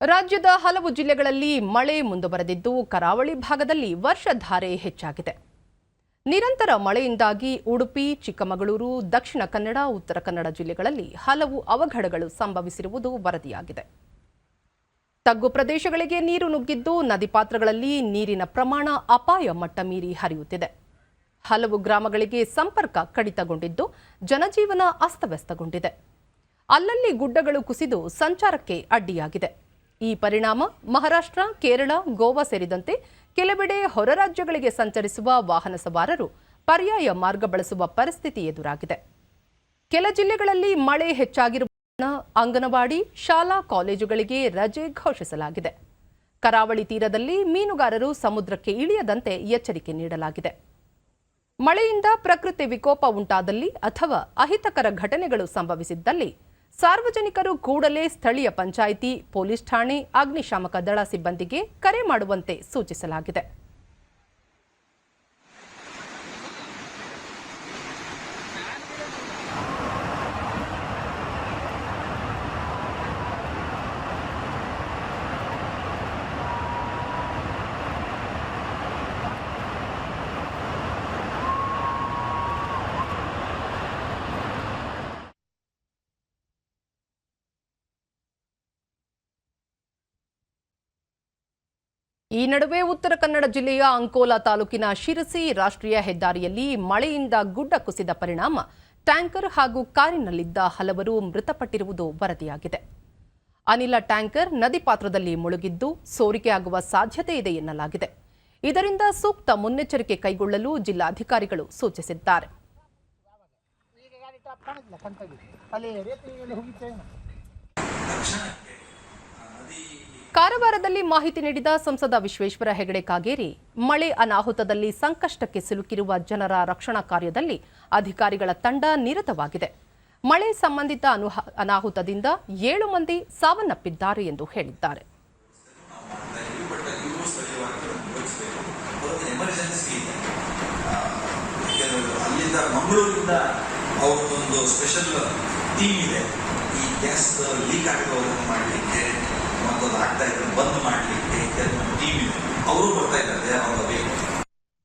ರಾಜ್ಯದ ಹಲವು ಜಿಲ್ಲೆಗಳಲ್ಲಿ ಮಳೆ ಮುಂದುವರೆದಿದ್ದು, ಕರಾವಳಿ ಭಾಗದಲ್ಲಿ ವರ್ಷಧಾರೆ ಹೆಚ್ಚಾಗಿದೆ. ನಿರಂತರ ಮಳೆಯಿಂದಾಗಿ ಉಡುಪಿ, ಚಿಕ್ಕಮಗಳೂರು, ದಕ್ಷಿಣ ಕನ್ನಡ, ಉತ್ತರ ಕನ್ನಡ ಜಿಲ್ಲೆಗಳಲ್ಲಿ ಹಲವು ಅವಘಡಗಳು ಸಂಭವಿಸಿರುವುದು ವರದಿಯಾಗಿದೆ. ತಗ್ಗು ಪ್ರದೇಶಗಳಿಗೆ ನೀರು ನುಗ್ಗಿದ್ದು, ನದಿ ಪಾತ್ರಗಳಲ್ಲಿ ನೀರಿನ ಪ್ರಮಾಣ ಅಪಾಯ ಮಟ್ಟ ಮೀರಿ ಹರಿಯುತ್ತಿದೆ. ಹಲವು ಗ್ರಾಮಗಳಿಗೆ ಸಂಪರ್ಕ ಕಡಿತಗೊಂಡಿದ್ದು, ಜನಜೀವನ ಅಸ್ತವ್ಯಸ್ತಗೊಂಡಿದೆ. ಅಲ್ಲಲ್ಲಿ ಗುಡ್ಡಗಳು ಕುಸಿದು ಸಂಚಾರಕ್ಕೆ ಅಡ್ಡಿಯಾಗಿದೆ. ಈ ಪರಿಣಾಮ ಮಹಾರಾಷ್ಟ್ರ, ಕೇರಳ, ಗೋವಾ ಸೇರಿದಂತೆ ಕೆಲವೆಡೆ ಹೊರ ರಾಜ್ಯಗಳಿಗೆ ಸಂಚರಿಸುವ ವಾಹನ ಸವಾರರು ಪರ್ಯಾಯ ಮಾರ್ಗ ಬಳಸುವ ಪರಿಸ್ಥಿತಿ ಎದುರಾಗಿದೆ. ಕೆಲ ಜಿಲ್ಲೆಗಳಲ್ಲಿ ಮಳೆ ಹೆಚ್ಚಾಗಿರುವ ಅಂಗನವಾಡಿ, ಶಾಲಾ ಕಾಲೇಜುಗಳಿಗೆ ರಜೆ ಘೋಷಿಸಲಾಗಿದೆ. ಕರಾವಳಿ ತೀರದಲ್ಲಿ ಮೀನುಗಾರರು ಸಮುದ್ರಕ್ಕೆ ಇಳಿಯದಂತೆ ಎಚ್ಚರಿಕೆ ನೀಡಲಾಗಿದೆ. ಮಳೆಯಿಂದ ಪ್ರಕೃತಿ ವಿಕೋಪ ಉಂಟಾದಲ್ಲಿ ಅಥವಾ ಅಹಿತಕರ ಘಟನೆಗಳು ಸಂಭವಿಸಿದ್ದಲ್ಲಿ ಸಾರ್ವಜನಿಕರು ಕೂಡಲೇ ಸ್ಥಳೀಯ ಪಂಚಾಯಿತಿ ಪೊಲೀಸ್ ಠಾಣೆ ಅಗ್ನಿಶಾಮಕ ದಳ ಸಿಬ್ಬಂದಿಗೆ ಕರೆ ಮಾಡುವಂತೆ ಸೂಚಿಸಲಾಗಿದೆ. ಈ ನಡುವೆ ಉತ್ತರ ಕನ್ನಡ ಜಿಲ್ಲೆಯ ಅಂಕೋಲಾ ತಾಲೂಕಿನ ಶಿರಸಿ ರಾಷ್ಟ್ರೀಯ ಹೆದ್ದಾರಿಯಲ್ಲಿ ಮಳೆಯಿಂದ ಗುಡ್ಡ ಕುಸಿದ ಪರಿಣಾಮ ಟ್ಯಾಂಕರ್ ಹಾಗೂ ಕಾರಿನಲ್ಲಿದ್ದ ಹಲವರು ಮೃತಪಟ್ಟಿರುವುದು ವರದಿಯಾಗಿದೆ. ಅನಿಲ ಟ್ಯಾಂಕರ್ ನದಿ ಪಾತ್ರದಲ್ಲಿ ಮುಳುಗಿದ್ದು ಸೋರಿಕೆಯಾಗುವ ಸಾಧ್ಯತೆ ಇದೆ ಎನ್ನಲಾಗಿದೆ. ಇದರಿಂದ ಸೂಕ್ತ ಮುನ್ನೆಚ್ಚರಿಕೆ ಕೈಗೊಳ್ಳಲು ಜಿಲ್ಲಾಧಿಕಾರಿಗಳು ಸೂಚಿಸಿದ್ದಾರೆ. ಕಾರವಾರದಲ್ಲಿ ಮಾಹಿತಿ ನೀಡಿದ ಸಂಸದ ವಿಶ್ವೇಶ್ವರ ಹೆಗಡೆ ಕಾಗೇರಿ, ಮಳೆ ಅನಾಹುತದಲ್ಲಿ ಸಂಕಷ್ಟಕ್ಕೆ ಸಿಲುಕಿರುವ ಜನರ ರಕ್ಷಣಾ ಕಾರ್ಯದಲ್ಲಿ ಅಧಿಕಾರಿಗಳ ತಂಡ ನಿರತವಾಗಿದೆ. ಮಳೆ ಸಂಬಂಧಿತ ಅನುಹ- ಅನಾಹುತದಿಂದ ಏಳು ಮಂದಿ ಸಾವನ್ನಪ್ಪಿದ್ದಾರೆ ಎಂದು ಹೇಳಿದ್ದಾರೆ. ಅವ್ರದ್ದೊಂದು ಸ್ಪೆಷಲ್ ಟೀಮ್ ಇದೆ. ಈ ಗ್ಯಾಸ್ ಲೀಕ್ ಆಗಿರೋದನ್ನು ಮಾಡಲಿಕ್ಕೆ. ಮತ್ತೊಂದು ಆಗ್ತಾ ಇದ್ರೆ. ಬಂದ್ ಮಾಡಲಿಕ್ಕೆ ಟೀಮ್ ಅವರು ಬರ್ತಾ ಇದ್ದಾರೆ ಅವರ ಬೇಕು